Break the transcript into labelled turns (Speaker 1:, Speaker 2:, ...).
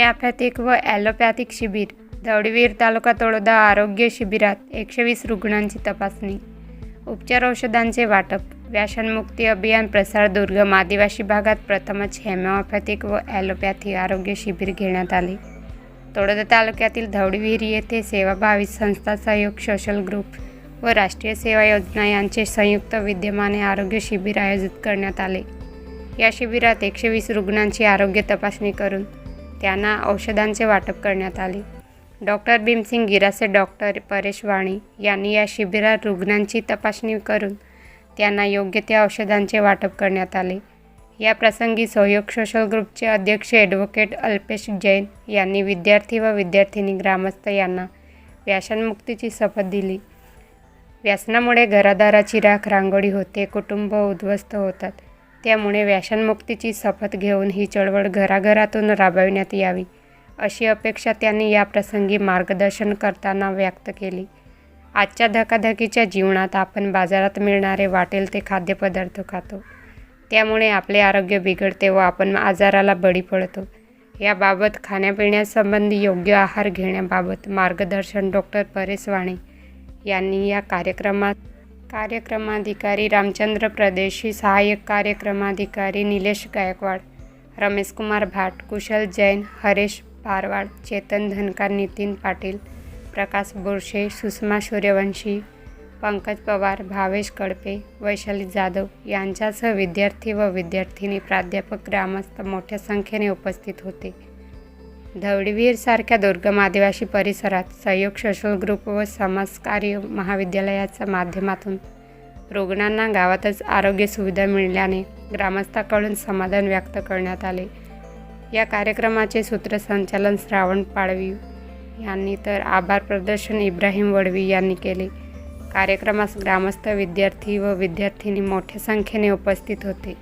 Speaker 1: Homeopathic व allopathic शिबिर दौडवीर तालुका तळोदा आरोग्य शिबिरात एकशे वीस रुग्णांची तपासणी उपचार औषधांचे वाटप व्यासनमुक्ती अभियान प्रसार दुर्गम आदिवासी भागात प्रथमच हेमिओपॅथिक व ॲलोपॅथी आरोग्य शिबिर घेण्यात आले. तळोदा तालुक्यातील धवडविहीर येथे सेवाभावी संस्था सहयोग सोशल ग्रुप व राष्ट्रीय सेवा योजना यांचे संयुक्त विद्यमाने आरोग्य शिबिर आयोजित करण्यात आले. या शिबिरात एकशे वीस रुग्णांची आरोग्य तपासणी करून त्यांना औषधांचे वाटप करण्यात आले. डॉक्टर भीमसिंग गिरासे डॉक्टर परेश वाणी यांनी या शिबिरात रुग्णांची तपासणी करून त्यांना योग्य त्या औषधांचे वाटप करण्यात आले. या प्रसंगी सहयोग सोशल ग्रुपचे अध्यक्ष ॲडव्होकेट अल्पेश जैन यांनी विद्यार्थी व विद्यार्थिनी ग्रामस्थ यांना व्यसनमुक्तीची शपथ दिली. व्यसनामुळे घरादाराची राख रांगोळी होते कुटुंब उद्ध्वस्त होतात. त्यामुळे व्यसनमुक्तीची शपथ घेऊन ही चळवळ घराघरातून राबविण्यात यावी अशी अपेक्षा त्यांनी या प्रसंगी मार्गदर्शन करताना व्यक्त केली. आजच्या धकाधकीच्या जीवनात आपण बाजारात मिळणारे वाटेल ते खाद्यपदार्थ खातो. त्यामुळे आपले आरोग्य बिघडते व आपण आजाराला बळी पडतो. याबाबत खाण्यापिण्यासंबंधी योग्य आहार घेण्याबाबत मार्गदर्शन डॉक्टर परेश वाणे यांनी या कार्यक्रमात कार्यक्रमाधिकारी रामचंद्र प्रदेशी सहाय्यक कार्यक्रमाधिकारी निलेश गायकवाड रमेश कुमार भाट कुशल जैन हरेश पारवाड चेतन धनकार नितीन पाटील प्रकाश बोरशे सुषमा सूर्यवंशी पंकज पवार भावेश कडपे वैशाली जाधव यांच्यासह विद्यार्थी व विद्यार्थिनी प्राध्यापक ग्रामस्थ मोठ्या संख्येने उपस्थित होते. धवडीवीरसारख्या दुर्गम आदिवासी परिसरात सहयोग सोशल ग्रुप व समाजकार्य महाविद्यालयाच्या माध्यमातून रुग्णांना गावातच आरोग्य सुविधा मिळाल्याने ग्रामस्थाकडून समाधान व्यक्त करण्यात आले. या कार्यक्रमाचे सूत्रसंचालन श्रावण पाडवी यांनी तर आभार प्रदर्शन इब्राहिम वडवी यांनी केले. कार्यक्रमास ग्रामस्थ विद्यार्थी व विद्यार्थिनी मोठ्या संख्येने उपस्थित होते.